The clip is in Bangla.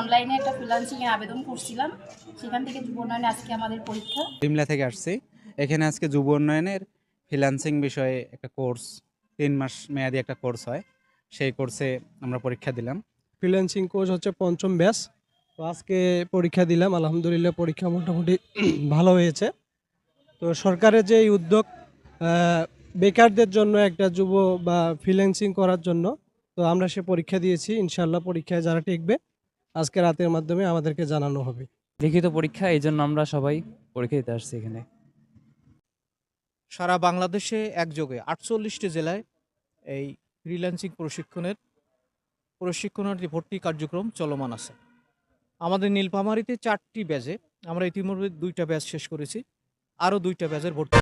অনলাইনে একটা ফ্রিল্যান্সিং এর আবেদন করছিলাম। সেখান থেকে যুব উন্নয়নে আজকে আমাদের পরীক্ষা। সিমলা থেকে আসছি। এখানে আজকে যুব উন্নয়নের ফ্রিল্যান্সিং বিষয়ে একটা কোর্স তিন মাস মেয়াদি একটা কোর্স হয়। সেই কোর্সে আমরা পরীক্ষা দিলাম। ফ্রিল্যান্সিং কোর্স হচ্ছে পঞ্চম ব্যাস। তো আজকে পরীক্ষা দিলাম। আলহামদুলিল্লাহ পরীক্ষা মোটামুটি ভালো হয়েছে। তো সরকারের যে এই উদ্যোগ বেকারদের জন্য একটা যুব বা ফ্রিল্যান্সিং করার জন্য তো আমরা সে পরীক্ষা দিয়েছি। ইনশাল্লাহ পরীক্ষায় যারা টিকবে আজকে রাতের মাধ্যমে আমাদেরকে জানানো হবে। লিখিত পরীক্ষা এই জন্য আমরা সবাই পরীক্ষা দিতে আসছি এখানে। সারা বাংলাদেশে একযোগে আটচল্লিশটি জেলায় এই ফ্রিল্যান্সিং প্রশিক্ষণের প্রশিক্ষণার্থী ভর্তি কার্যক্রম চলমান আছে। আমাদের নীলফামারীতে চারটি ব্যাচে আমরা ইতিমধ্যে দুইটা ব্যাচ শেষ করেছি আরও দুইটা ব্যাচের ভর্তি।